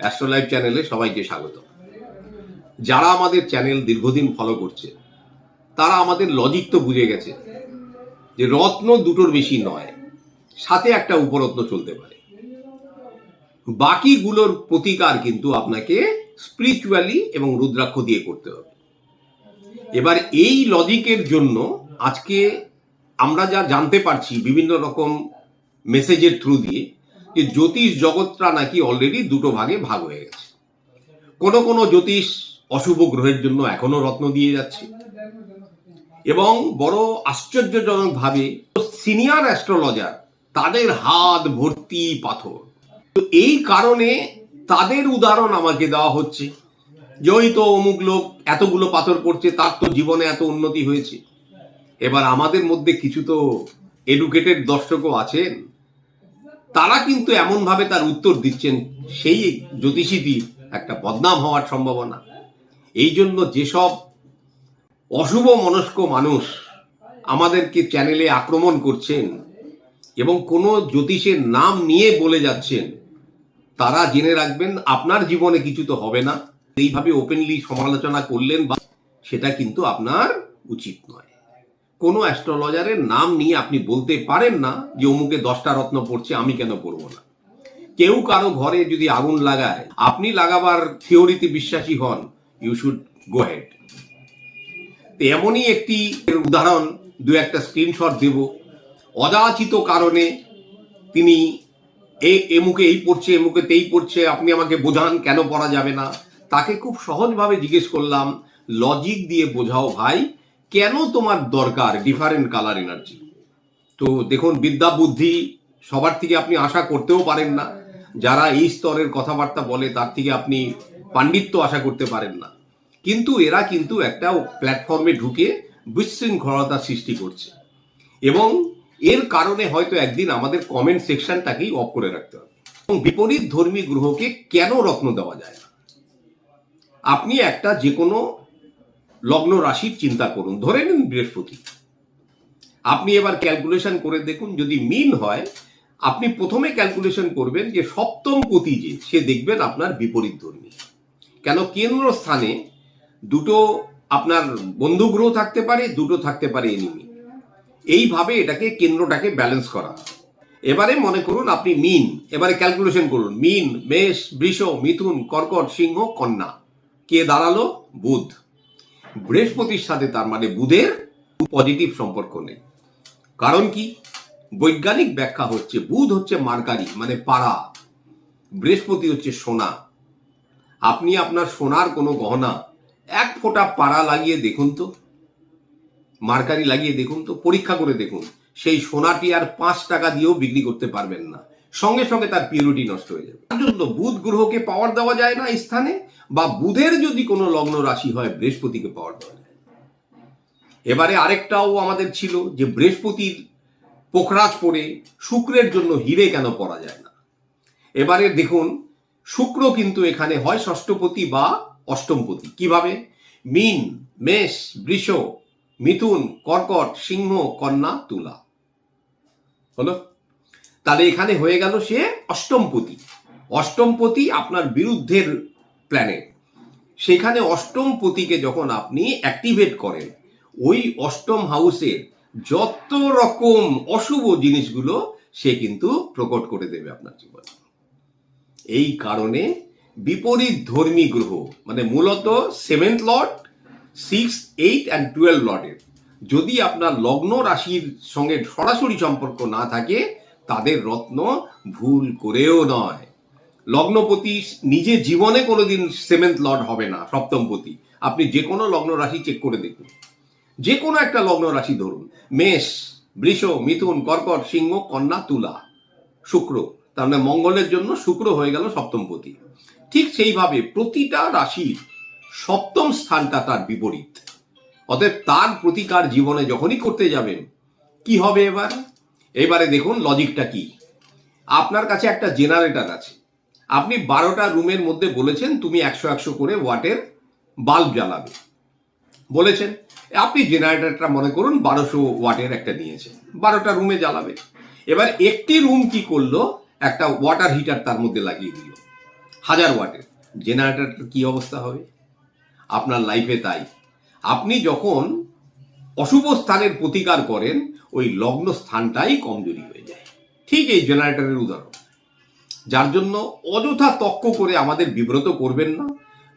অ্যাস্ট্রোলাইভ চ্যানেলে সবাইকে স্বাগত। যারা আমাদের চ্যানেল দীর্ঘদিন ফলো করছে, তারা আমাদের লজিক তো বুঝে গেছে যে রত্ন দুটোর বেশি নয়, সাথে একটা উপরত্ন চলতে পারে। বাকিগুলোর প্রতিকার কিন্তু আপনাকে স্পিরিচুয়ালি এবং রুদ্রাক্ষ দিয়ে করতে হবে। এবার এই লজিকের জন্য আজকে আমরা যা জানতে পারছি বিভিন্ন রকম মেসেজের থ্রু দিয়ে যে জ্যোতিষ জগৎটা নাকি অলরেডি দুটো ভাগে ভাগ হয়ে গেছে। কোনো কোনো জ্যোতিষ অশুভ গ্রহের জন্য এখনও রত্ন দিয়ে যাচ্ছে। এবং বড় আশ্চর্যজনকভাবে সিনিয়র অ্যাস্ট্রোলজার তাদের হাত ভর্তি পাথর। তো এই কারণে তাদের উদাহরণ আমাকে দেওয়া হচ্ছে যে ওই তো অমুক লোক এতগুলো পাথর পড়ছে, তার তো জীবনে এত উন্নতি হয়েছে। এবার আমাদের মধ্যে কিছু তো এডুকেটেড দর্শকও আছেন। তারা কিন্তু এমনভাবে তার উত্তর দিচ্ছেন, সেই জ্যোতিষীটির একটা বদনাম হওয়ার সম্ভাবনা। এই জন্য যেসব অশুভ মনস্ক মানুষ আমাদেরকে চ্যানেলে আক্রমণ করছেন এবং কোনো জ্যোতিষের নাম নিয়ে বলে যাচ্ছেন, তারা জেনে রাখবেন, আপনার জীবনে কিছু তো হবে না। এইভাবে ওপেনলি সমালোচনা করলেন বা সেটা কিন্তু আপনার উচিত নয়। কোনো অ্যাস্ট্রোলজারের নাম নিয়ে আপনি বলতে পারেন না যে অমুকে দশটা রত্ন পড়ছে, আমি কেন পড়ব না। কেউ কারও ঘরে যদি আগুন লাগায়, আপনি লাগাবার থিওরিতে বিশ্বাসী হন ইউ শুড গো হেড এমনই একটি উদাহরণ, দু একটা স্ক্রিনশট দেব। অযাচিত কারণে তিনি এ, এমুকে এই পড়ছে, এমুকে তেই পড়ছে, আপনি আমাকে বোঝান কেন পড়া যাবে না। তাকে খুব সহজভাবে জিজ্ঞেস করলাম লজিক দিয়ে বোঝাও ভাই কেন তোমার দরকার ডিফারেন্ট কালার এনার্জি তো দেখুন, বিদ্যা বুদ্ধি সবার থেকে আপনি আশা করতেও পারেন না। যারা এই স্তরের কথাবার্তা বলে, তার থেকে আপনি পাণ্ডিত্য আশা করতে পারেন না। কিন্তু এরা কিন্তু একটা প্ল্যাটফর্মে ঢুকে বিশৃঙ্খলতা সৃষ্টি করছে। এবং এর কারণে হয়তো একদিন আমাদের কমেন্ট সেকশনটাকেই অফ করে রাখতে হবে। এবং বিপরীত ধর্মী গ্রহকে কেন রত্ন দেওয়া যায় না? আপনি একটা যে কোনো লগ্ন রাশির চিন্তা করুন। ধরে নিন বৃহস্পতি। আপনি এবার ক্যালকুলেশন করে দেখুন, যদি মিন হয়, আপনি প্রথমে ক্যালকুলেশন করবেন যে সপ্তম পতি যে, সে দেখবেন আপনার বিপরীত ধর্মী। কেন? কেন্দ্র স্থানে দুটো আপনার বন্ধু গ্রহ থাকতে পারে, দুটো থাকতে পারে এনিমি এইভাবে এটাকে, কেন্দ্রটাকে ব্যালেন্স করা। এবারে মনে করুন আপনি মিন এবারে ক্যালকুলেশন করুন। মিন মেষ, বৃষ, মিথুন, কর্কট, সিংহ, কন্যা। কে দাঁড়াল? বুধ। বৃহস্পতির সাথে তার মানে বুধের পজিটিভ সম্পর্ক নেই। কারণ কি? বৈজ্ঞানিক ব্যাখ্যা হচ্ছে বুধ হচ্ছে মার্কারি মানে পাড়া। বৃহস্পতি হচ্ছে সোনা। আপনি আপনার সোনার কোনো গহনা এক ফোঁটা পাড়া লাগিয়ে দেখুন তো, মার্কারি লাগিয়ে দেখুন তো, পরীক্ষা করে দেখুন। সেই সোনাটি আর পাঁচ টাকা দিয়েও বিক্রি করতে পারবেন না। সঙ্গে সঙ্গে তার পিউরিটি নষ্ট হয়ে যাবে। তার জন্য বুধ গ্রহকে পাওয়ার দেওয়া যায় না স্থানে, বা বুধের যদি কোনো লগ্ন রাশি হয়, বৃহস্পতিকে পাওয়ার দেওয়া যায়। এবারে আরেকটাও আমাদের ছিল যে বৃহস্পতির পোখরাজ পড়ে শুক্রের জন্য হিরে কেন পরা যায় না? এবারে দেখুন, শুক্র কিন্তু এখানে হয় ষষ্ঠপতি বা অষ্টমপতি। কীভাবে? মিন, মেষ, বৃষ, মিথুন, কর্কট, সিংহ, কন্যা, তুলা। হলো? তাহলে এখানে হয়ে গেল সে অষ্টমপতি। অষ্টমপতি আপনার বিরুদ্ধের প্ল্যানেট সেখানে অষ্টমপতিকে যখন আপনি অ্যাক্টিভেট করেন, ওই অষ্টম হাউসের যত রকম অশুভ জিনিসগুলো সে কিন্তু প্রকট করে দেবে আপনার জীবনে। এই কারণে বিপরীত ধর্মী গ্রহ মানে মূলত seventh lord six eight and twelve লর্ডের যদি আপনার লগ্ন রাশির সঙ্গে সরাসরি সম্পর্ক না থাকে তাদের রত্ন ভুল করেও নয়। লগ্নপতি নিজে জীবনে কোনোদিন সেভেন্থ লর্ড হবে না সপ্তমপতি আপনি যে কোনো লগ্ন রাশি চেক করে দেখুন। যে কোনো একটা লগ্ন রাশি ধরুন। মেষ, বৃষ, মিথুন, কর্কট, সিংহ, কন্যা, তুলা, শুক্র। তার মানে মঙ্গলের জন্য শুক্র হয়ে গেল সপ্তমপতি ঠিক সেইভাবে প্রতিটা রাশির সপ্তম স্থানটা তার বিপরীত। অতএব তার প্রতিকার জীবনে যখনই করতে যাবেন, কি হবে এবার? এবারে দেখুন লজিকটা কি। আপনার কাছে একটা জেনারেটর আছে। আপনি বারোটা রুমের মধ্যে বলেছেন তুমি একশো একশো করে ওয়াটের বাল্ব জ্বালাবে। বলেছেন। আপনি জেনারেটরটা মনে করুন বারোশো ওয়াটের একটা নিয়েছেন। বারোটা রুমে জ্বালাবে। এবার একটি রুম কি করল? একটা ওয়াটার হিটার তার মধ্যে লাগিয়ে দিল। হাজার ওয়াটের। জেনারেটরটার কি অবস্থা হবে? আপনার লাইফে তাই। আপনি যখন অশুভ স্থানের প্রতিকার করেন, ওই লগ্ন স্থানটাই কমজোরি হয়ে যায়। ঠিক এই জেনারেটরের উদাহরণ। যার জন্য অযথা তক্ক করে আমাদের বিব্রত করবেন না,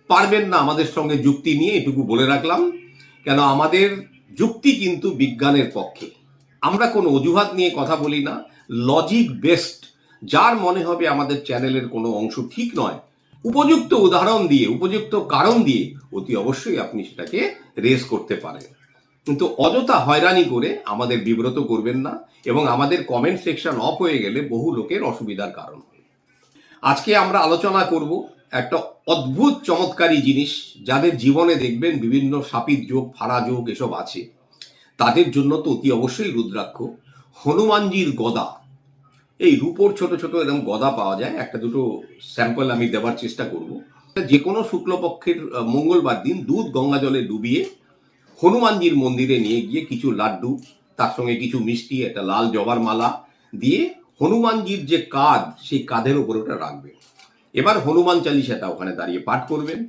পারবেন না আমাদের সঙ্গে যুক্তি নিয়ে, এটুকু বলে রাখলাম। কেন আমাদের যুক্তি কিন্তু বিজ্ঞানের পক্ষে। আমরা কোনো অজুহাত নিয়ে কথা বলি না। লজিক বেস্ট যার মনে হবে আমাদের চ্যানেলের কোনো অংশ ঠিক নয়। উপযুক্ত উদাহরণ দিয়ে, উপযুক্ত কারণ দিয়ে অতি অবশ্যই আপনি সেটাকে রেস করতে পারেন। কিন্তু অযথা হয়রানি করে আমাদের বিব্রত করবেন না এবং আমাদের কমেন্ট সেকশন অফ হয়ে গেলে বহু লোকের অসুবিধার কারণ হবে। আজকে আমরা আলোচনা করব একটা অদ্ভুত চমৎকারী জিনিস যাদের জীবনে দেখবেন বিভিন্ন সাপিত যোগ, ফাড়া যোগ এসব আছে। তাদের জন্য তো অতি অবশ্যই রুদ্রাক্ষ। হনুমানজির গদা। এই রূপোর ছোট ছোট এরকম গদা পাওয়া যায়। একটা দুটো স্যাম্পল আমি দেওয়ার চেষ্টা করব। যে কোনো শুক্লপক্ষের মঙ্গলবার দিন দুধ গঙ্গা জলে ডুবিয়ে হনুমানজির মন্দিরে নিয়ে গিয়ে কিছু লাড্ডু, তার সঙ্গে কিছু মিষ্টি, একটা লাল জবার মালা দিয়ে হনুমানজির যে কাঁধ, সেই কাঁধের উপরে ওটা রাখবেন। এবার হনুমান চালিশাটা ওখানে দাঁড়িয়ে পাঠ করবেন।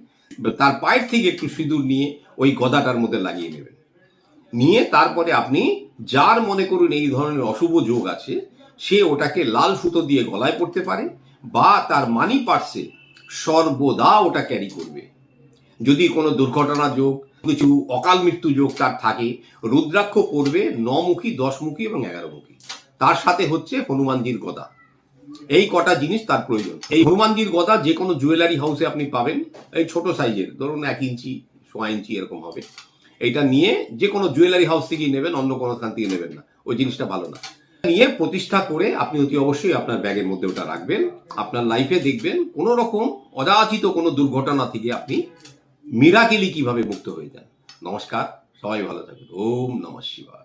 তার পায়ের থেকে একটু সিঁদুর নিয়ে ওই গদাটার মধ্যে লাগিয়ে নেবেন। নিয়ে তারপরে আপনি যার মনে করুন এই ধরনের অশুভ যোগ আছে, সে ওটাকে লাল সুতো দিয়ে গলায় পড়তে পারে বা তার মানি পার্সে সর্বদা ওটা ক্যারি করবে। যদি কোনো দুর্ঘটনা যোগ কিছু অকাল মৃত্যু যোগ তার থাকে। রুদ্রাক্ষ পড়বে নমুখী, দশমুখী এবং এগারোমুখী। তার সাথে হচ্ছে হনুমানজির গদা। এই কটা জিনিস তার প্রয়োজন। এই হনুমানজির গদা যে কোনো জুয়েলারি হাউসে আপনি পাবেন। এই ছোট সাইজের ধরুন এক ইঞ্চি, সোয়া ইঞ্চি এরকম হবে। এইটা নিয়ে যে কোনো জুয়েলারি হাউস থেকেই নেবেন, অন্য কোনো স্থান থেকে নেবেন না। ওই জিনিসটা ভালো না। নিয়ে প্রতিষ্ঠা করে আপনি অতি অবশ্যই আপনার ব্যাগের মধ্যে ওটা রাখবেন। আপনার লাইফে দেখবেন কোনো রকম অযাচিত কোনো দুর্ঘটনা থেকে আপনি মিরাকেলি কীভাবে মুক্ত হয়ে যান নমস্কার সবাই ভালো থাকবেন ওম নমঃ শিবায়।